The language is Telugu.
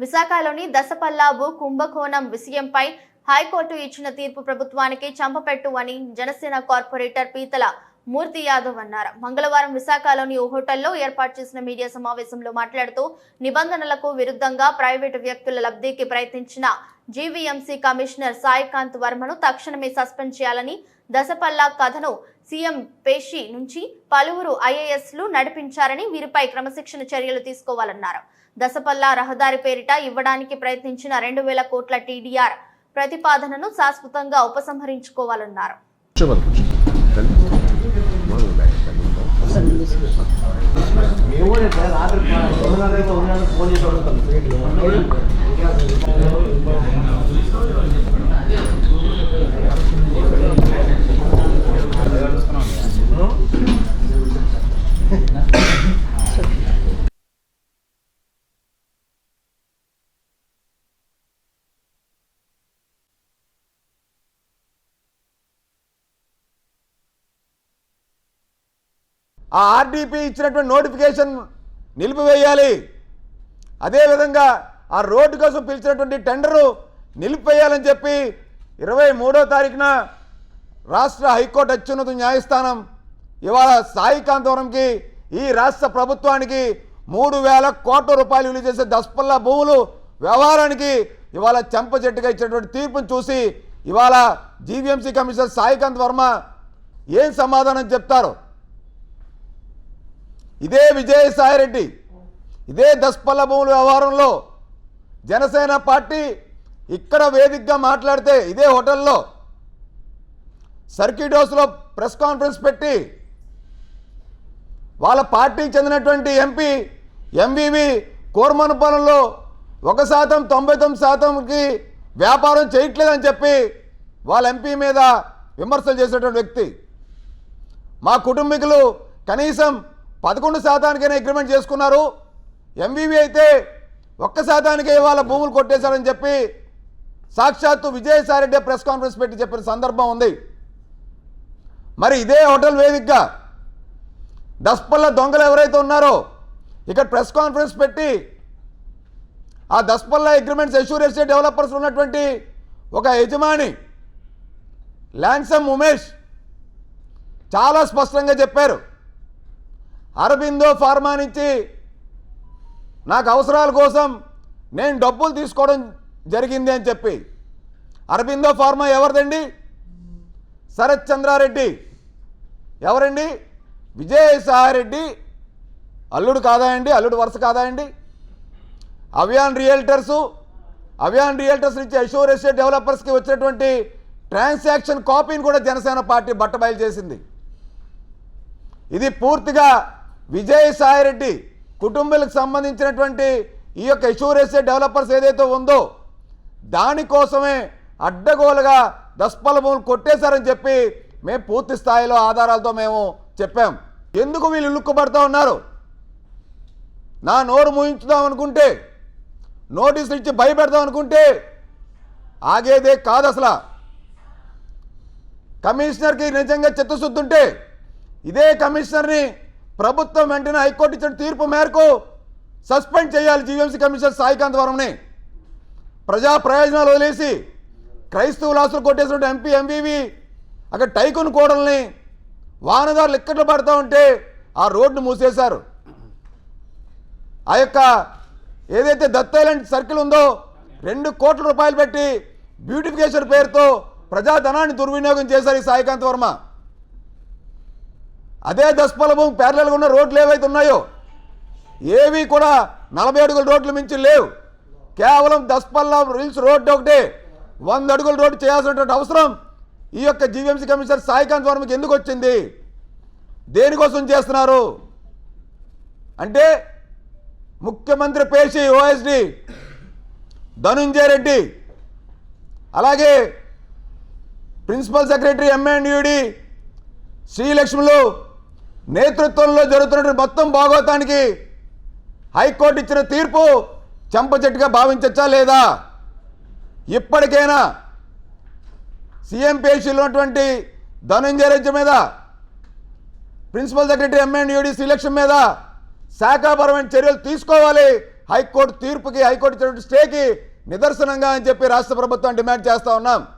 విశాఖలోని దశపల్లాబు కుంభకోణం విషయంపై హైకోర్టు ఇచ్చిన తీర్పు ప్రభుత్వానికి చంపపెట్టు అని జనసేన కార్పొరేటర్ పీతల మూర్తి యాదవ్ అన్నారు. మంగళవారం విశాఖలోని ఓ హోటల్లో ఏర్పాటు చేసిన మీడియా సమావేశంలో మాట్లాడుతూ నిబంధనలకు విరుద్ధంగా ప్రైవేటు వ్యక్తుల లబ్ధికి ప్రయత్నించిన జీవీఎంసీ కమిషనర్ సాయికాంత్ వర్మను తక్షణమే సస్పెండ్ చేయాలని దశపల్లా కథను సీఎం పేషి నుంచి పలువురు ఐఏఎస్లు నడిపించారని వీరిపై క్రమశిక్షణ చర్యలు తీసుకోవాలన్నారు. దశపల్లా రహదారి పేరిట ఇవ్వడానికి ప్రయత్నించిన రెండు వేల కోట్ల టీడీఆర్ ప్రతిపాదనను శాశ్వతంగా ఉపసంహరించుకోవాలన్నారు. ఆ ఆర్డీపీ ఇచ్చినటువంటి నోటిఫికేషన్ నిలిపివేయాలి. అదేవిధంగా ఆ రోడ్డు కోసం పిలిచినటువంటి టెండరు నిలిపివేయాలని చెప్పి ఇరవై మూడో తారీఖున రాష్ట్ర హైకోర్టు అత్యున్నత న్యాయస్థానం ఇవాళ సాయికాంతవరంకి ఈ రాష్ట్ర ప్రభుత్వానికి మూడు వేల కోట్ల రూపాయలు విలువ చేసే దస్పల్లా భూములు వ్యవహారానికి ఇవాళ చెంప చెట్టుగా ఇచ్చినటువంటి తీర్పును చూసి ఇవాళ జీవీఎంసీ కమిషనర్ సాయికాంత్ వర్మ ఏం సమాధానం చెప్తారు? ఇదే విజయసాయిరెడ్డి ఇదే దస్పల్ల భూముల వ్యవహారంలో జనసేన పార్టీ ఇక్కడ వేదికగా మాట్లాడితే ఇదే హోటల్లో సర్కిట్ హౌస్లో ప్రెస్ కాన్ఫరెన్స్ పెట్టి వాళ్ళ పార్టీకి చెందినటువంటి ఎంపీ ఎంవివి కోర్మనుపాలెంలో ఒక శాతం తొంభై తొమ్మిది శాతంకి వ్యాపారం చేయట్లేదని చెప్పి వాళ్ళ ఎంపీ మీద విమర్శలు చేసేటువంటి వ్యక్తి. మా కుటుంబీకులు కనీసం పదకొండు శాతానికైనా అగ్రిమెంట్ చేసుకున్నారు. ఎంవివి అయితే ఒక్క శాతానికే ఇవాళ భూములు కొట్టేశారని చెప్పి సాక్షాత్తు విజయసాయిరెడ్డి ప్రెస్ కాన్ఫరెన్స్ పెట్టి చెప్పిన సందర్భం ఉంది. మరి ఇదే హోటల్ వేదికగా దస్పల్ల దొంగలు ఎవరైతే ఉన్నారో ఇక్కడ ప్రెస్ కాన్ఫరెన్స్ పెట్టి ఆ Daspalla agreements assure estate developers ఉన్నటువంటి ఒక యజమాని ల్యాండ్సమ్ ఉమేష్ చాలా స్పష్టంగా చెప్పారు. అరబిందో ఫార్మా నుంచి నాకు అవసరాల కోసం నేను డబ్బులు తీసుకోవడం జరిగింది అని చెప్పి. అరబిందో ఫార్మా ఎవరిదండి? శరత్ చంద్రారెడ్డి. ఎవరండి? విజయసాయిరెడ్డి అల్లుడు కాదా అండి? అల్లుడు వరుస కాదా అండి? అవియాన్ రియల్టర్సు. అవియాన్ రియల్టర్స్ నుంచి అషూర్ ఎస్టేట్ డెవలపర్స్కి వచ్చినటువంటి ట్రాన్సాక్షన్ కాపీని కూడా జనసేన పార్టీ బట్టబయలు చేసింది. ఇది పూర్తిగా విజయసాయిరెడ్డి కుటుంబాలకు సంబంధించినటువంటి ఈ యొక్క అషూర్ డెవలపర్స్ ఏదైతే ఉందో దానికోసమే అడ్డగోలుగా దస్పల భూములు కొట్టేశారని చెప్పి మేము పూర్తి స్థాయిలో ఆధారాలతో మేము చెప్పాం. ఎందుకు వీళ్ళు ఇల్లుక్కుపడతా ఉన్నారు? నా నోరు మూయించుదాం అనుకుంటే నోటీసులు ఇచ్చి భయపెడదాం అనుకుంటే ఆగేదే కాదు అసలు. కమిషనర్కి నిజంగా చిత్తశుద్ధి ఉంటే ఇదే కమిషనర్ని ప్రభుత్వం వెంటనే హైకోర్టు ఇచ్చిన తీర్పు మేరకు సస్పెండ్ చేయాలి జీవీఎంసీ కమిషనర్ సాయికాంత్ వరంని ప్రజా ప్రయోజనాలు వదిలేసి క్రైస్తవులు ఆస్తులు కొట్టేసినట్టు ఎంపీ ఎంవీవి అక్కడ టైకున్ కోడల్ని వాహనదారులు ఇక్కట్లు పడతా ఉంటే ఆ రోడ్డు మూసేశారు. ఆ యొక్క ఏదైతే దత్తైలాండ్ సర్కిల్ ఉందో రెండు కోట్ల రూపాయలు పెట్టి బ్యూటిఫికేషన్ పేరుతో ప్రజాధనాన్ని దుర్వినియోగం చేశారు ఈ సాయికాంత్ వర్మ. అదే దస్పల భూమి ఉన్న రోడ్లు ఏవైతే ఉన్నాయో ఏవి కూడా నలభై అడుగుల రోడ్లు మించి లేవు. కేవలం దశపల్ల రిల్స్ రోడ్డు ఒకటే. వంద అడుగుల రోడ్డు చేయాల్సినటువంటి అవసరం ఈ యొక్క జీవీఎంసీ కమిషనర్ సాయికాంత్ వర్మకి ఎందుకు వచ్చింది? దేనికోసం చేస్తున్నారు? అంటే ముఖ్యమంత్రి పేషి ఓఎస్డి ధనుంజయ రెడ్డి అలాగే ప్రిన్సిపల్ సెక్రటరీ ఎంఎన్యుడి శ్రీలక్ష్ములు నేతృత్వంలో జరుగుతున్నటువంటి మొత్తం భాగవతానికి హైకోర్టు ఇచ్చిన తీర్పు చెంపచెట్టుగా భావించచ్చా లేదా? ఇప్పటికైనా సీఎం పేషీలో ఉన్నటువంటి ధనంజయ రెడ్డి మీద ప్రిన్సిపల్ సెక్రటరీ ఎంఎన్యుడి శ్రీలక్ష్మి మీద శాఖాపరమైన చర్యలు తీసుకోవాలి. హైకోర్టు తీర్పుకి హైకోర్టు ఇచ్చినటువంటి స్టేకి నిదర్శనంగా అని చెప్పి రాష్ట్ర ప్రభుత్వం డిమాండ్ చేస్తూ ఉన్నాం.